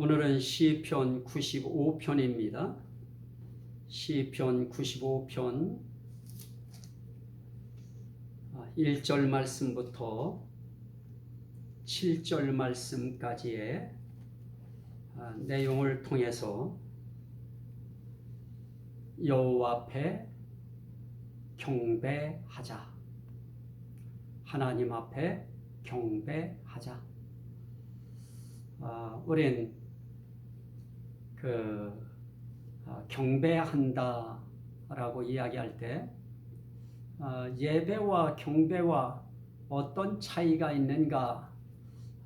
오늘은 시편 95편입니다. 시편 95편 1절 아, 말씀부터 7절 말씀까지의 아, 내용을 통해서 여호와 앞에 경배하자. 하나님 앞에 경배하자. 아, 우린 그 아, 경배한다라고 이야기할 때 아, 예배와 경배와 어떤 차이가 있는가?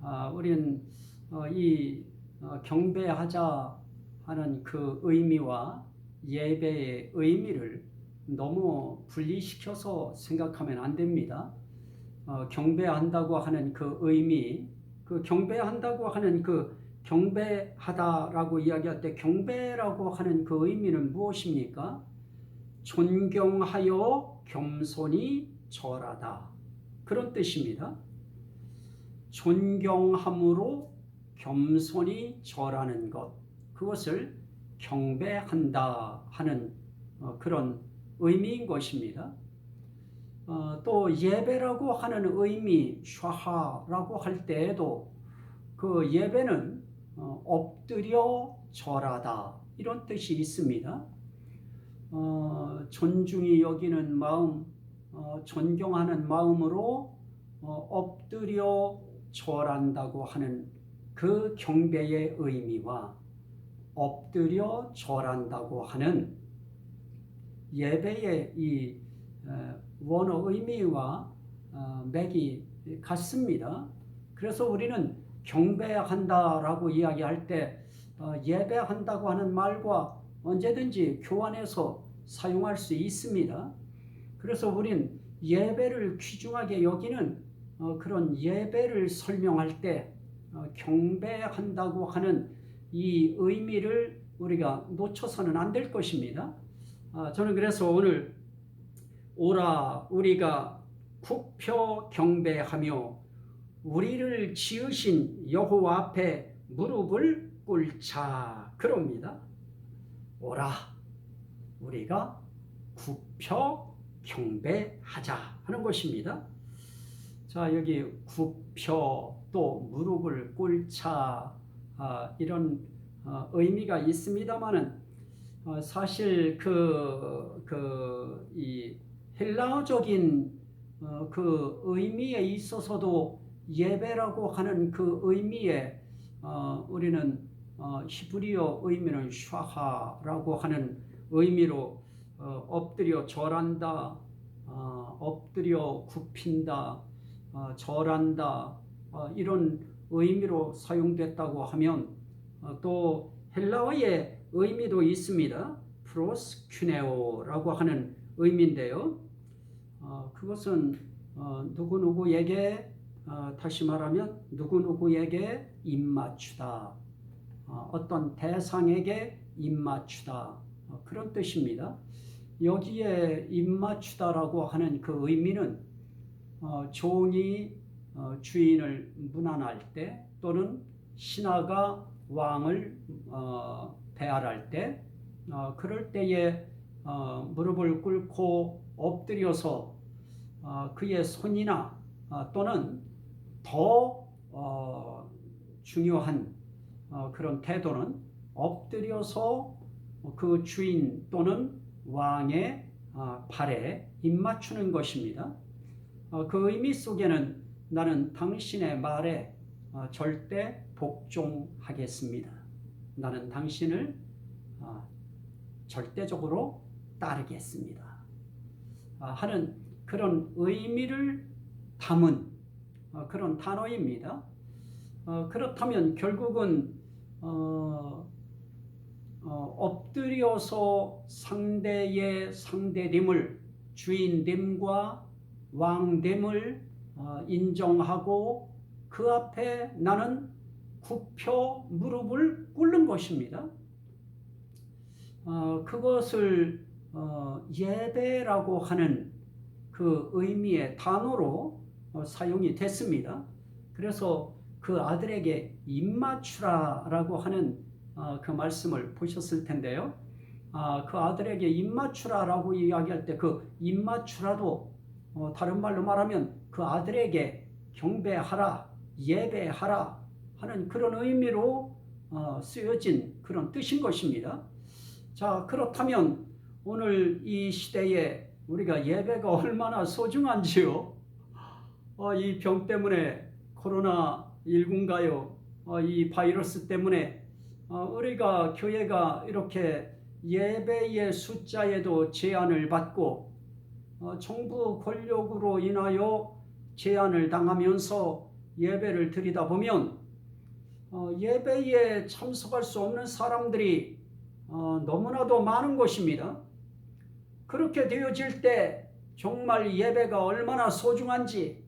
아, 우리는 어, 이 어, 경배하자 하는 그 의미와 예배의 의미를 너무 분리시켜서 생각하면 안 됩니다. 어, 경배한다고 하는 그 의미, 그 경배한다고 하는 그 경배하다라고 이야기할 때 경배라고 하는 그 의미는 무엇입니까? 존경하여 겸손히 절하다. 그런 뜻입니다. 존경함으로 겸손히 절하는 것. 그것을 경배한다 하는 어, 그런 의미인 것입니다. 어, 또 예배라고 하는 의미, 샤하라고 할 때에도 그 예배는 어, 엎드려 절하다 이런 뜻이 있습니다. 어, 존중이 여기는 마음, 어, 존경하는 마음으로 어, 엎드려 절한다고 하는 그 경배의 의미와 엎드려 절한다고 하는 예배의 이 어, 원어 의미와 어, 맥이 같습니다. 그래서 우리는 경배한다라고 이야기할 때 어, 예배한다고 하는 말과 언제든지 교환해서 사용할 수 있습니다. 그래서 우린 예배를 귀중하게 여기는 어, 그런 예배를 설명할 때 어, 경배한다고 하는 이 의미를 우리가 놓쳐서는 안 될 것입니다. 아, 저는 그래서 오늘 오라 우리가 국표 경배하며 우리를 지으신 여호와 앞에 무릎을 꿇자 그럽니다. 오라 우리가 국표 경배하자 하는 것입니다. 자 여기 국표 또 무릎을 꿇자 아, 이런 어, 의미가 있습니다만은 어, 사실 그 그 이 헬라어적인 어, 그 의미에 있어서도 예배라고 하는 그 의미에 어, 우리는 어, 히브리어 의미는 샤하라고 하는 의미로 어, 엎드려 절한다, 어, 엎드려 굽힌다, 어, 절한다 어, 이런 의미로 사용됐다고 하면 어, 또 헬라어의 의미도 있습니다. 프로스큐네오라고 하는 의미인데요. 어, 그것은 어, 누구누구에게 어, 다시 말하면 누구누구에게 입맞추다. 어, 어떤 대상에게 입맞추다. 어, 그런 뜻입니다. 여기에 입맞추다라고 하는 그 의미는 어, 종이 어, 주인을 문안할 때 또는 신하가 왕을 어, 배알할 때 어, 그럴 때에 어, 무릎을 꿇고 엎드려서 어, 그의 손이나 어, 또는 더 어, 중요한 어, 그런 태도는 엎드려서 그 주인 또는 왕의 어, 발에 입맞추는 것입니다. 어, 그 의미 속에는 나는 당신의 말에 어, 절대 복종하겠습니다. 나는 당신을 어, 절대적으로 따르겠습니다. 아, 하는 그런 의미를 담은 어, 그런 단어입니다. 어, 그렇다면 결국은 어, 어, 엎드려서 상대의 상대됨을 주인됨과 왕됨을 어, 인정하고 그 앞에 나는 굽혀 무릎을 꿇는 것입니다. 어, 그것을 어, 예배라고 하는 그 의미의 단어로 어, 사용이 됐습니다. 그래서 그 아들에게 입맞추라라고 하는 어, 그 말씀을 보셨을 텐데요. 아, 그 아들에게 입맞추라라고 이야기할 때 그 입맞추라도 어, 다른 말로 말하면 그 아들에게 경배하라, 예배하라 하는 그런 의미로 어, 쓰여진 그런 뜻인 것입니다. 자, 그렇다면 오늘 이 시대에 우리가 예배가 얼마나 소중한지요? 어, 이 병 때문에 코로나 19인가요? 어, 이 바이러스 때문에 어, 우리가 교회가 이렇게 예배의 숫자에도 제한을 받고 어, 정부 권력으로 인하여 제한을 당하면서 예배를 드리다 보면 어, 예배에 참석할 수 없는 사람들이 어, 너무나도 많은 것입니다. 그렇게 되어질 때 정말 예배가 얼마나 소중한지,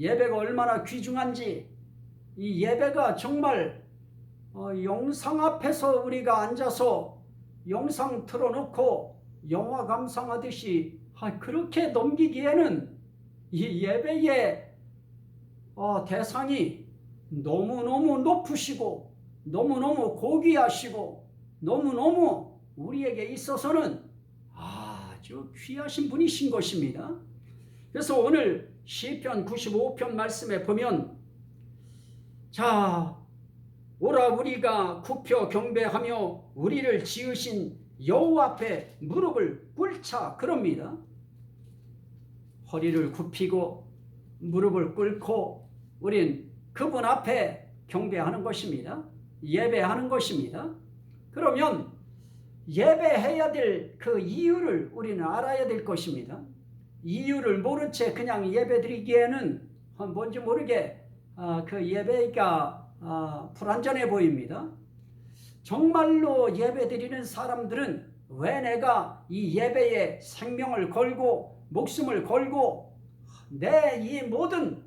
예배가 얼마나 귀중한지, 이 예배가 정말 어, 영상 앞에서 우리가 앉아서 영상 틀어놓고 영화 감상하듯이 아, 그렇게 넘기기에는 이 예배의 어, 대상이 너무너무 높으시고 너무너무 고귀하시고 너무너무 우리에게 있어서는 아주 귀하신 분이신 것입니다. 그래서 오늘 시편 95편 말씀에 보면 자 오라 우리가 굽혀 경배하며 우리를 지으신 여호와 앞에 무릎을 꿇자 그럽니다. 허리를 굽히고 무릎을 꿇고 우린 그분 앞에 경배하는 것입니다. 예배하는 것입니다. 그러면 예배해야 될 그 이유를 우리는 알아야 될 것입니다. 이유를 모른 채 그냥 예배 드리기에는 뭔지 모르게 아, 그 예배가 아, 불완전해 보입니다. 정말로 예배 드리는 사람들은 왜 내가 이 예배에 생명을 걸고 목숨을 걸고 내 이 모든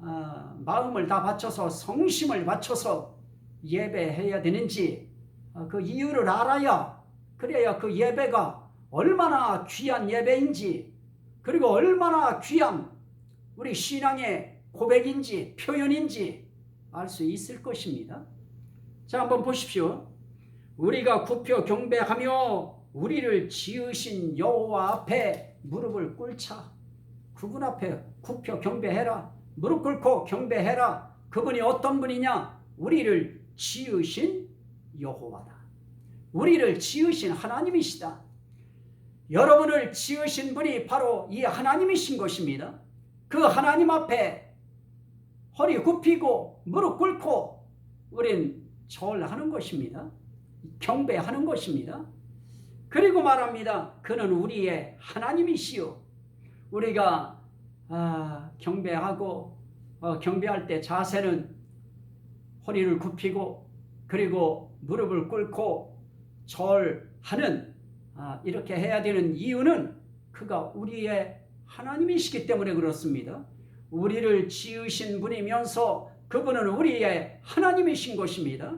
아, 마음을 다 바쳐서 성심을 바쳐서 예배해야 되는지 아, 그 이유를 알아야 그래야 그 예배가 얼마나 귀한 예배인지 그리고 얼마나 귀한 우리 신앙의 고백인지 표현인지 알 수 있을 것입니다. 자, 한번 보십시오. 우리가 굽혀 경배하며 우리를 지으신 여호와 앞에 무릎을 꿇자. 그분 앞에 굽혀 경배해라. 무릎 꿇고 경배해라. 그분이 어떤 분이냐? 우리를 지으신 여호와다. 우리를 지으신 하나님이시다. 여러분을 지으신 분이 바로 이 하나님이신 것입니다. 그 하나님 앞에 허리 굽히고 무릎 꿇고 우린 절하는 것입니다. 경배하는 것입니다. 그리고 말합니다. 그는 우리의 하나님이시요. 우리가 아, 경배하고 어, 경배할 때 자세는 허리를 굽히고 그리고 무릎을 꿇고 절하는 아, 이렇게 해야 되는 이유는 그가 우리의 하나님이시기 때문에 그렇습니다. 우리를 지으신 분이면서 그분은 우리의 하나님이신 것입니다.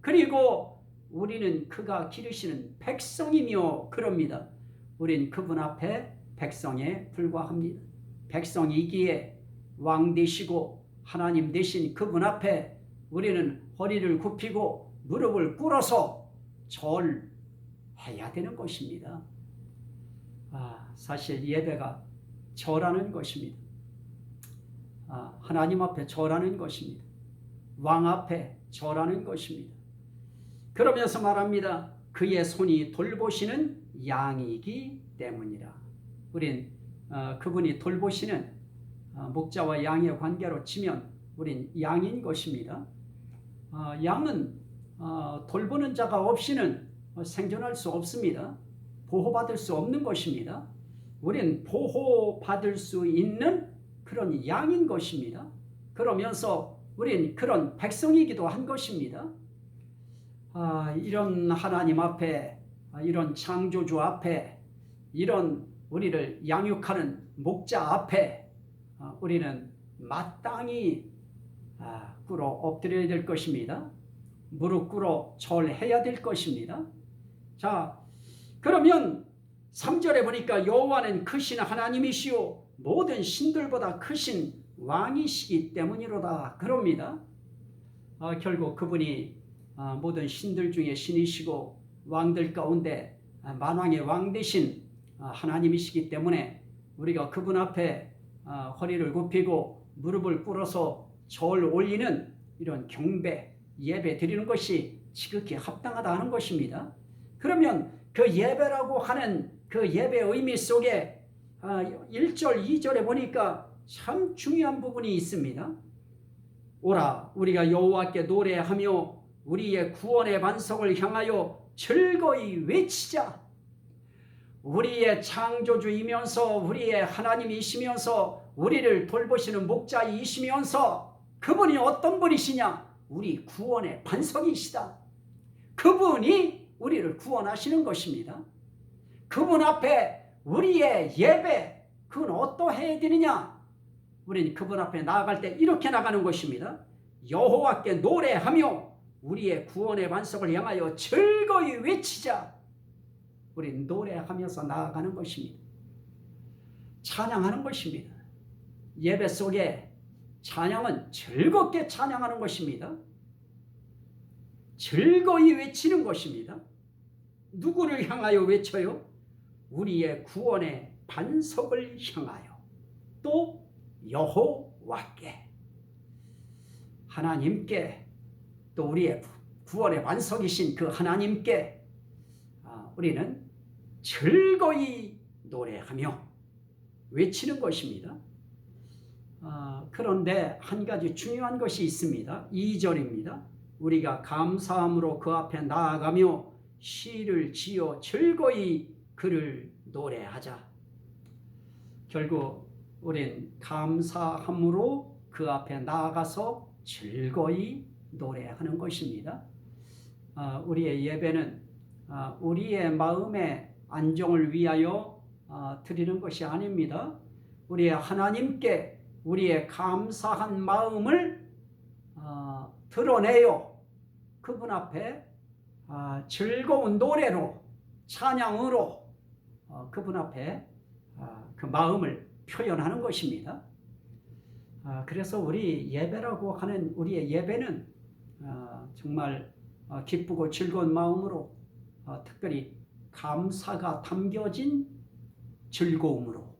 그리고 우리는 그가 기르시는 백성이며 그럽니다. 우린 그분 앞에 백성에 불과합니다. 백성이기에 왕 되시고 하나님 되신 그분 앞에 우리는 허리를 굽히고 무릎을 꿇어서 절 해야 되는 것입니다. 아, 사실 예배가 절하는 것입니다. 아, 하나님 앞에 절하는 것입니다. 왕 앞에 절하는 것입니다. 그러면서 말합니다. 그의 손이 돌보시는 양이기 때문이라. 우린 어, 그분이 돌보시는 어, 목자와 양의 관계로 치면 우린 양인 것입니다. 어, 양은 어, 돌보는 자가 없이는 생존할 수 없습니다. 보호받을 수 없는 것입니다. 우린 보호받을 수 있는 그런 양인 것입니다. 그러면서 우린 그런 백성이기도 한 것입니다. 아, 이런 하나님 앞에, 아, 이런 창조주 앞에, 이런 우리를 양육하는 목자 앞에 아, 우리는 마땅히 아, 꿇어 엎드려야 될 것입니다. 무릎 꿇어 절해야 될 것입니다. 자, 그러면 3절에 보니까 여호와는 크신 하나님이시요 모든 신들보다 크신 왕이시기 때문이로다 그럽니다. 어, 결국 그분이 어, 모든 신들 중에 신이시고 왕들 가운데 아, 만왕의 왕 되신 아, 하나님이시기 때문에 우리가 그분 앞에 아, 허리를 굽히고 무릎을 꿇어서 절 올리는 이런 경배, 예배 드리는 것이 지극히 합당하다 하는 것입니다. 그러면 그 예배라고 하는 그 예배 의미 속에 1절, 2절에 보니까 참 중요한 부분이 있습니다. 오라 우리가 여호와께 노래하며 우리의 구원의 반석을 향하여 즐거이 외치자. 우리의 창조주이면서 우리의 하나님이시면서 우리를 돌보시는 목자이시면서 그분이 어떤 분이시냐? 우리 구원의 반석이시다. 그분이 우리를 구원하시는 것입니다. 그분 앞에 우리의 예배, 그건 어떠해야 되느냐? 우리는 그분 앞에 나아갈 때 이렇게 나가는 것입니다. 여호와께 노래하며 우리의 구원의 반석을 향하여 즐거이 외치자. 우리는 노래하면서 나아가는 것입니다. 찬양하는 것입니다. 예배 속에 찬양은 즐겁게 찬양하는 것입니다. 즐거이 외치는 것입니다. 누구를 향하여 외쳐요? 우리의 구원의 반석을 향하여 또 여호와께 하나님께 또 우리의 구원의 반석이신 그 하나님께 아, 우리는 즐거이 노래하며 외치는 것입니다. 아, 그런데 한 가지 중요한 것이 있습니다. 2절입니다. 우리가 감사함으로 그 앞에 나아가며 시를 지어 즐거이 그를 노래하자. 결국 우린 감사함으로 그 앞에 나아가서 즐거이 노래하는 것입니다. 아, 우리의 예배는 아, 우리의 마음의 안정을 위하여 아, 드리는 것이 아닙니다. 우리의 하나님께 우리의 감사한 마음을 드러내요. 그분 앞에 즐거운 노래로 찬양으로 어, 그분 앞에 그 마음을 표현하는 것입니다. 아, 그래서 우리 예배라고 하는 우리의 예배는 아, 정말 아, 기쁘고 즐거운 마음으로 특별히 감사가 담겨진 즐거움으로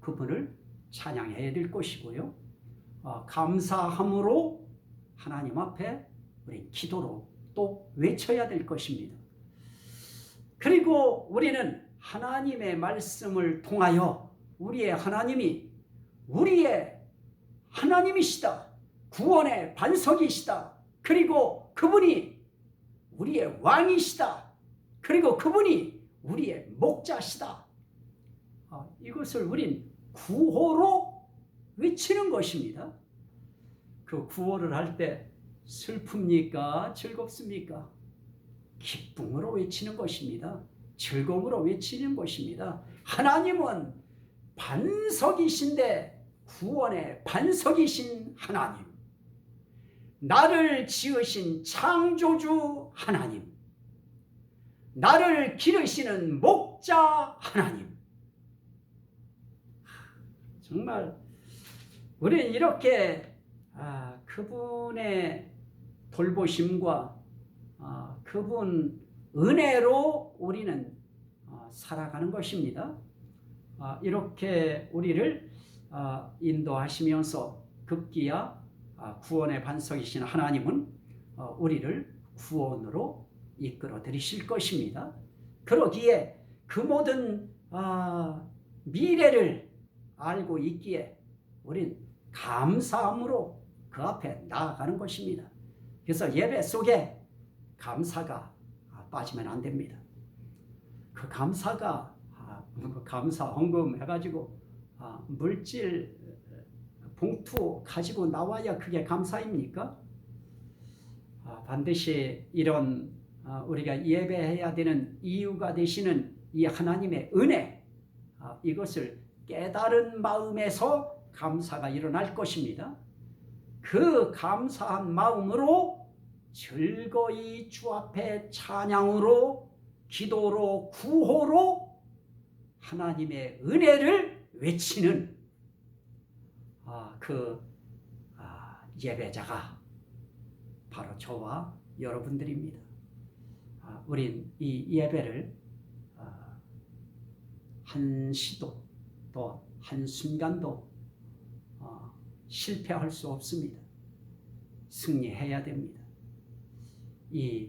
그분을 찬양해야 될 것이고요. 감사함으로 하나님 앞에 우리 기도로 또 외쳐야 될 것입니다. 그리고 우리는 하나님의 말씀을 통하여 우리의 하나님이 우리의 하나님이시다. 구원의 반석이시다. 그리고 그분이 우리의 왕이시다. 그리고 그분이 우리의 목자시다. 아, 이것을 우린 구호로 외치는 것입니다. 그 구호를 할 때 슬픕니까? 즐겁습니까? 기쁨으로 외치는 것입니다. 즐거움으로 외치는 것입니다. 하나님은 반석이신데 구원의 반석이신 하나님. 나를 지으신 창조주 하나님. 나를 기르시는 목자 하나님. 정말 우리는 이렇게 아, 그분의 돌보심과 아, 그분 은혜로 우리는 어, 살아가는 것입니다. 아, 이렇게 우리를 아, 인도하시면서 급기야 아, 구원의 반석이신 하나님은 어, 우리를 구원으로 이끌어 드리실 것입니다. 그러기에 그 모든 미래를 알고 있기에 우린 감사함으로 그 앞에 나아가는 것입니다. 그래서 예배 속에 감사가 빠지면 안 됩니다. 그 감사가 그 감사 헌금 해가지고 아, 물질 봉투 가지고 나와야 그게 감사입니까? 아, 반드시 이런 아, 우리가 예배해야 되는 이유가 되시는 이 하나님의 은혜 이것을 깨달은 마음에서 감사가 일어날 것입니다. 그 감사한 마음으로 즐거이 주 앞에 찬양으로 기도로 구호로 하나님의 은혜를 외치는 아, 그 아, 예배자가 바로 저와 여러분들입니다. 아, 우린 이 예배를 아, 한 시도 또 한 순간도 어, 실패할 수 없습니다. 승리해야 됩니다. 이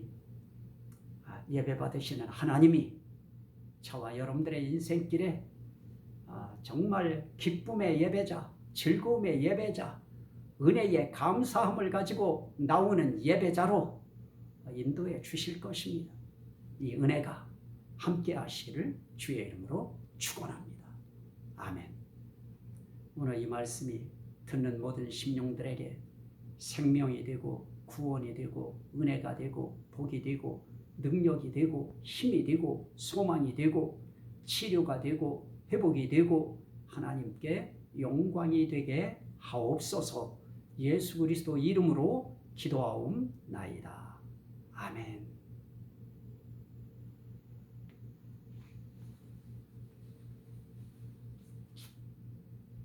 아, 예배 받으시는 하나님이 저와 여러분들의 인생길에 아, 정말 기쁨의 예배자, 즐거움의 예배자, 은혜의 감사함을 가지고 나오는 예배자로 인도해 주실 것입니다. 이 은혜가 함께 하시기를 주의 이름으로 축원합니다. 아멘. 오늘 이 말씀이 듣는 모든 심령들에게 생명이 되고 구원이 되고 은혜가 되고 복이 되고 능력이 되고 힘이 되고 소망이 되고 치료가 되고 회복이 되고 하나님께 영광이 되게 하옵소서 예수 그리스도 이름으로 기도하옵나이다.